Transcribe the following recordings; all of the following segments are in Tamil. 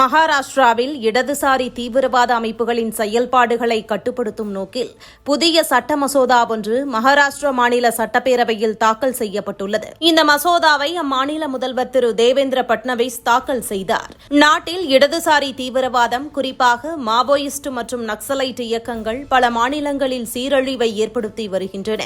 மகாராஷ்டிராவில் இடதுசாரி தீவிரவாத அமைப்புகளின் செயல்பாடுகளை கட்டுப்படுத்தும் நோக்கில் புதிய சட்ட மசோதா ஒன்று மகாராஷ்டிரா மாநில சட்டப்பேரவையில் தாக்கல் செய்யப்பட்டுள்ளது. இந்த மசோதாவை அம்மாநில முதல்வர் திரு தேவேந்திர பட்னவிஸ் தாக்கல் செய்தார். நாட்டில் இடதுசாரி தீவிரவாதம் குறிப்பாக மாவோயிஸ்ட் மற்றும் நக்சலைட் இயக்கங்கள் பல மாநிலங்களில் சீரழிவை ஏற்படுத்தி வருகின்றன.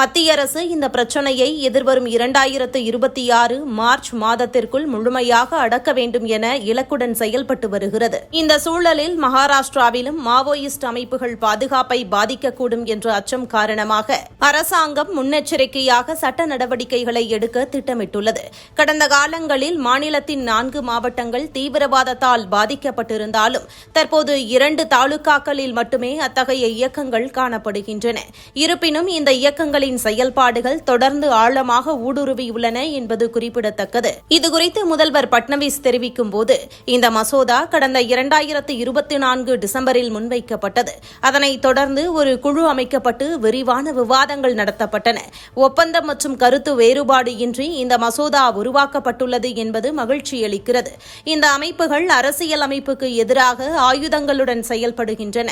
மத்திய அரசு இந்த பிரச்சினையை எதிர்வரும் இரண்டாயிரத்து இருபத்தி ஆறு மார்ச் மாதத்திற்குள் முழுமையாக அடக்க வேண்டும் என இலக்குடன் செயல்பட்டு வருகிறது. இந்த சூழலில் மகாராஷ்டிராவிலும் மாவோயிஸ்ட் அமைப்புகள் பாதுகாப்பை பாதிக்கக்கூடும் என்ற அச்சம் காரணமாக அரசாங்கம் முன்னெச்சரிக்கையாக சட்ட நடவடிக்கைகளை எடுக்க திட்டமிட்டுள்ளது. கடந்த காலங்களில் மாநிலத்தின் நான்கு மாவட்டங்கள் தீவிரவாதத்தால் பாதிக்கப்பட்டிருந்தாலும் தற்போது இரண்டு தாலுகாக்களில் மட்டுமே அத்தகைய இயக்கங்கள் காணப்படுகின்றன. இருப்பினும் இந்த இயக்கங்களின் செயல்பாடுகள் தொடர்ந்து ஆழமாக ஊடுருவியுள்ளன என்பது குறிப்பிடத்தக்கது. இதுகுறித்து முதல்வர் பட்னவிஸ் தெரிவிக்கும் போது இந்த மசோதா கடந்த இரண்டாயிரத்து இருபத்தி நான்கு டிசம்பரில் முன்வைக்கப்பட்டது. அதனைத் தொடர்ந்து ஒரு குழு அமைக்கப்பட்டு விரிவான விவாதங்கள் நடத்தப்பட்டன. ஒப்பந்தம் மற்றும் கருத்து வேறுபாடு இன்றி இந்த மசோதா உருவாக்கப்பட்டுள்ளது என்பது மகிழ்ச்சியளிக்கிறது இந்த அமைப்புகள் அரசியல் அமைப்புக்கு எதிராக ஆயுதங்களுடன் செயல்படுகின்றன.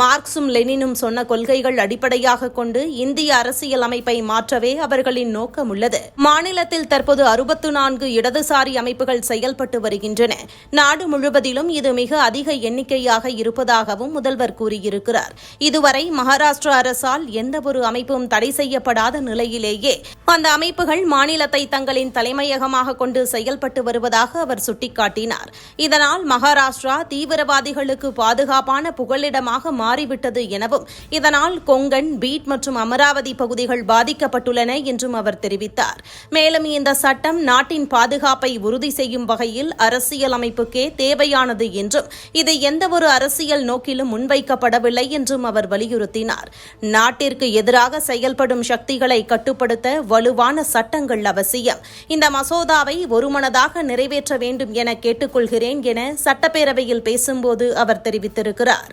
மார்க்சும் லெனினும் சொன்ன கொள்கைகள் அடிப்படையாக கொண்டு இந்திய அரசியல் அமைப்பை மாற்றவே அவர்களின் நோக்கம் உள்ளது. மாநிலத்தில் தற்போது அறுபத்து நான்கு இடதுசாரி அமைப்புகள் செயல்பட்டு வருகின்றன. நாடு நாடு முழுவதிலும் இது மிக அதிக எண்ணிக்கையாக இருப்பதாகவும் முதல்வர் கூறியிருக்கிறார். இதுவரை மகாராஷ்டிரா அரசால் எந்தவொரு அமைப்பும் தடை செய்யப்படாத நிலையிலேயே அந்த அமைப்புகள் மாநிலத்தை தங்களின் தலைமையகமாக கொண்டு செயல்பட்டு வருவதாக அவர் சுட்டிக்காட்டினார். இதனால் மகாராஷ்டிரா தீவிரவாதிகளுக்கு பாதுகாப்பான புகலிடமாக மாறிவிட்டது எனவும் இதனால் கொங்கன் பீட் மற்றும் அமராவதி பகுதிகள் பாதிக்கப்பட்டுள்ளன என்றும் அவர் தெரிவித்தார். மேலும் இந்த சட்டம் நாட்டின் பாதுகாப்பை உறுதி செய்யும் வகையில் அரசியலமைப்புக்கே தேவையானது என்றும் இது எந்தவொரு அரசியல் நோக்கிலும் முன்வைக்கப்படவில்லை என்றும் அவர் வலியுறுத்தினார். நாட்டிற்கு எதிராக செயல்படும் சக்திகளை கட்டுப்படுத்த வலுவான சட்டங்கள் அவசியம். இந்த மசோதாவை ஒருமனதாக நிறைவேற்ற வேண்டும் என கேட்டுக்கொள்கிறேன் என சட்டப்பேரவையில் பேசும்போது அவர் தெரிவித்திருக்கிறார்.